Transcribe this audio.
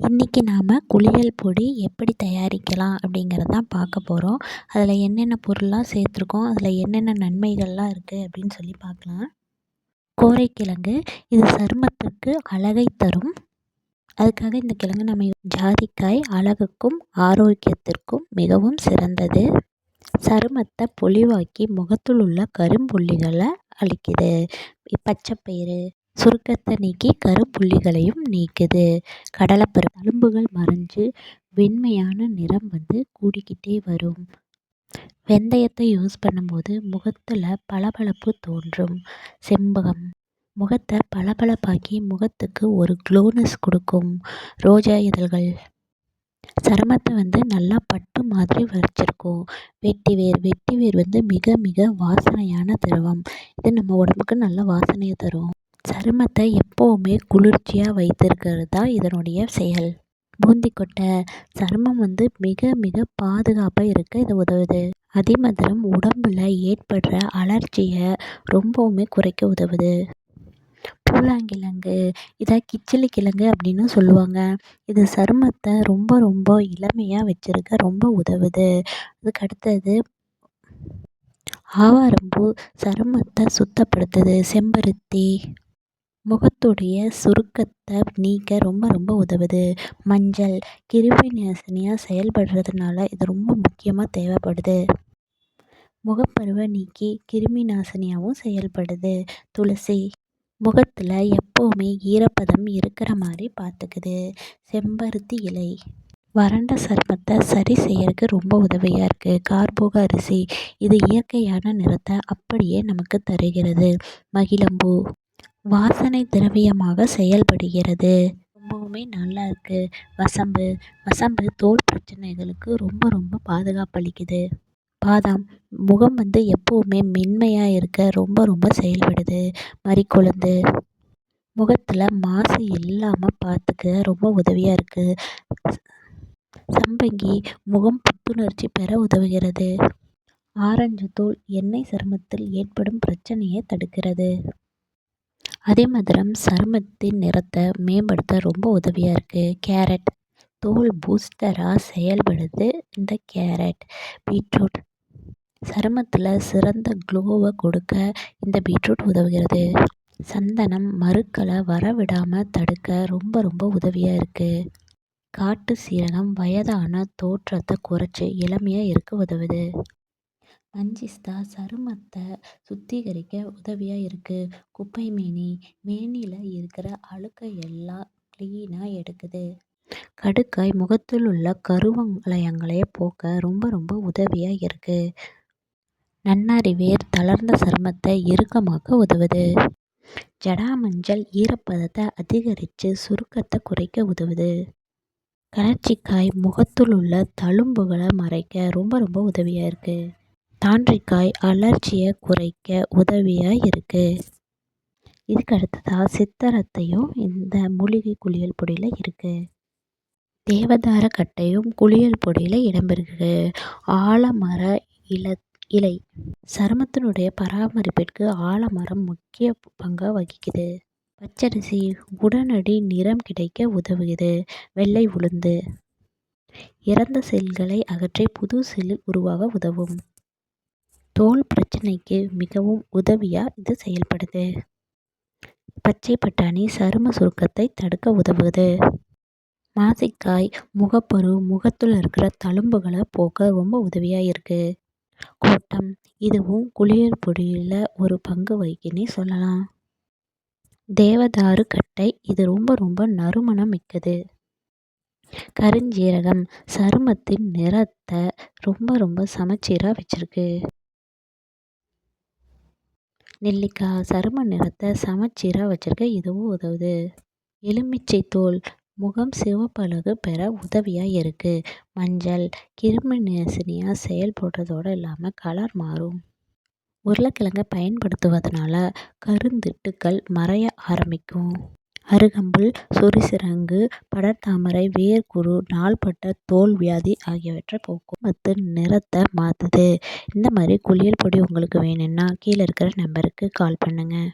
இன்றைக்கி நாம் குளியல் பொடி எப்படி தயாரிக்கலாம் அப்படிங்கிறது தான் பார்க்க போகிறோம் அதில் என்னென்ன பொருள்லாம் சேர்த்துருக்கோம் அதில் என்னென்ன நன்மைகள்லாம் இருக்குது அப்படின்னு சொல்லி பார்க்கலாம். கோரைக்கிழங்கு இது சருமத்துக்கு அழகை தரும். அதுக்காக இந்த கிழங்கு நம்ம ஜாதிக்காய் அழகுக்கும் ஆரோக்கியத்திற்கும் மிகவும் சிறந்தது. சருமத்தை பொலிவாக்கி முகத்தில் உள்ள கரும்புள்ளிகளை அழிக்குது. பச்சைப்பயிறு சுருக்கத்தை நீக்கி கருப்புள்ளிகளையும் நீக்குது. கடலைப்பருப்பு தழும்புகள் மறைஞ்சு வெண்மையான நிறம் வந்து கூடிக்கிட்டே வரும். வெந்தயத்தை யூஸ் பண்ணும்போது முகத்தில் பளபளப்பு தோன்றும். செம்பகம். முகத்தை பளபளப்பாக்கி முகத்துக்கு ஒரு க்ளோனஸ் கொடுக்கும். ரோஜா இதழ்கள். சருமத்தை வந்து நல்லா பட்டு மாதிரி வச்சிருக்கும் வெட்டிவேர் வெட்டிவேர் வந்து மிக மிக வாசனையான திரவம். இது நம்ம உடம்புக்கு நல்ல வாசனையை தரும். சருமத்தை எப்போவுமே குளிர்ச்சியாக வைத்திருக்கிறது தான் இதனுடைய செயல். பூந்திக்கொட்டை சருமம் வந்து மிக மிக பாதுகாப்பாக இருக்க இது உதவுது. அதிமதுரம் உடம்பில் ஏற்படுற அலர்ஜியை ரொம்பவுமே குறைக்க உதவுது. பூலாங்கிழங்கு இதை கிச்சிலி கிழங்கு அப்படின்னு சொல்லுவாங்க. இது சருமத்தை ரொம்ப ரொம்ப இளமையாக வச்சுருக்க ரொம்ப உதவுது. அதுக்கு அடுத்தது ஆவாரம்பூ சருமத்தை சுத்தப்படுத்துது. செம்பருத்தி முகத்துடைய சுருக்கத்தை நீக்க ரொம்ப ரொம்ப உதவுது. மஞ்சள் கிருமி நாசினியாக செயல்படுறதுனால இது ரொம்ப முக்கியமாக தேவைப்படுது. முகப்பருவை நீக்கி கிருமி நாசினியாகவும் செயல்படுது. துளசி முகத்தில் எப்போவுமே ஈரப்பதம் இருக்கிற மாதிரி பார்த்துக்குது செம்பருத்தி இலை வறண்ட சருமத்தை சரி செய்யறதுக்கு ரொம்ப உதவியாக இருக்குது கார்போக அரிசி இது இயற்கையான நிறத்தை அப்படியே நமக்கு தருகிறது. மகிழம்பூ வாசனை திரவியமாக செயல்படுகிறது. ரொம்பவுமே நல்லா இருக்குது வசம்பு வசம்பு தோல் பிரச்சனைகளுக்கு ரொம்ப ரொம்ப பாதுகாப்பு அளிக்குது. பாதாம் முகம் வந்து எப்போவுமே மென்மையாக இருக்க ரொம்ப ரொம்ப செயல்படுது. மறிக்கொழுந்து முகத்தில் மாசு இல்லாமல் பார்த்துக்க ரொம்ப உதவியாக இருக்குது சம்பங்கி முகம் புத்துணர்ச்சி பெற உதவுகிறது. ஆரஞ்சு தோல் எண்ணெய் சருமத்தில் ஏற்படும் பிரச்சனையை தடுக்கிறது. அதே மாதிரி சருமத்தின் நிறத்தை மேம்படுத்த ரொம்ப உதவியாக இருக்குது கேரட். தோல் பூஸ்டராக செயல்படுது இந்த கேரட். பீட்ரூட். சருமத்தில் சிறந்த க்ளோவை கொடுக்க இந்த பீட்ரூட் உதவுகிறது. சந்தனம் மருக்களை வரவிடாமல் தடுக்க ரொம்ப ரொம்ப உதவியாக இருக்குது காட்டு சீரகம் வயதான தோற்றத்தை குறைச்சி இளமையாக இருக்க உதவுது. மஞ்சிஸ்தா சருமத்தை சுத்திகரிக்க உதவியாக இருக்குது குப்பை மேனி மேனியில் இருக்கிற அழுக்கை எல்லாம் க்ளீனாக எடுக்குது. கடுக்காய் முகத்தில் உள்ள கருவளையங்களை போக்க ரொம்ப ரொம்ப உதவியாக இருக்குது நன்னாரி வேர் தளர்ந்த சருமத்தை இறுக்கமாக்க உதவுது. ஜடாமஞ்சள் ஈரப்பதத்தை அதிகரித்து சுருக்கத்தை குறைக்க உதவுது. கலர்ச்சிக்காய் முகத்தில் உள்ள தழும்புகளை மறைக்க ரொம்ப ரொம்ப உதவியாக இருக்குது தாண்டிக்காய் அலர்ஜியை குறைக்க உதவியாக இருக்குது இதுக்கு அடுத்ததாக சித்தரத்தையும் இந்த மூலிகை குளியல் பொடியில் இருக்குது தேவதார கட்டையும் குளியல் பொடியில் இடம்பெறுகிறது. ஆலமர இல இலை. சருமத்தினுடைய பராமரிப்பிற்கு ஆலமரம் முக்கிய பங்காக வகிக்குது. பச்சரிசி உடனடி நிறம் கிடைக்க உதவுகிறது. வெள்ளை உளுந்து. இறந்த செல்களை அகற்றி புது செல்லில் உருவாக உதவும். தோல் பிரச்சனைக்கு மிகவும் உதவியாக இது செயல்படுது? பச்சை பட்டாணி சரும சுருக்கத்தை தடுக்க உதவுது. மாசிக்காய் முகப்பரு முகத்தில் இருக்கிற தழும்புகளை போக்க ரொம்ப உதவியாக இருக்குது கோட்டம் இதுவும் குளியல் பொடியில் ஒரு பங்கு வகிக்குன்னே சொல்லலாம். தேவதாரு கட்டை இது ரொம்ப ரொம்ப நறுமணம் மிக்கது. கருஞ்சீரகம் சருமத்தின் நிறத்தை ரொம்ப ரொம்ப சமச்சீராக வச்சுருக்கு. நெல்லிக்காய் சரும நிறத்தை சமச்சீராக வச்சுருக்க இதுவும் உதவுது. எலுமிச்சை தோல் முகம் சிவப்பழகு பெற உதவியாக இருக்குது மஞ்சள் கிருமி நாசினியாக செயல்படுறதோடு இல்லாமல் கலர் மாறும். உருளைக்கிழங்கை பயன்படுத்துவதனால கருந்திட்டுக்கள் மறைய ஆரம்பிக்கும். அருகம்புல் சொரிசிரங்கு படர்தாமரை வேர்க்குரு நாள்பட்ட தோல் வியாதி ஆகியவற்றை போக்கும் மத்து நிறத்தை மாற்றுது இந்த மாதிரி குளியல் பொடி உங்களுக்கு வேணும்னா கீழே இருக்கிற நம்பருக்கு கால் பண்ணுங்கள்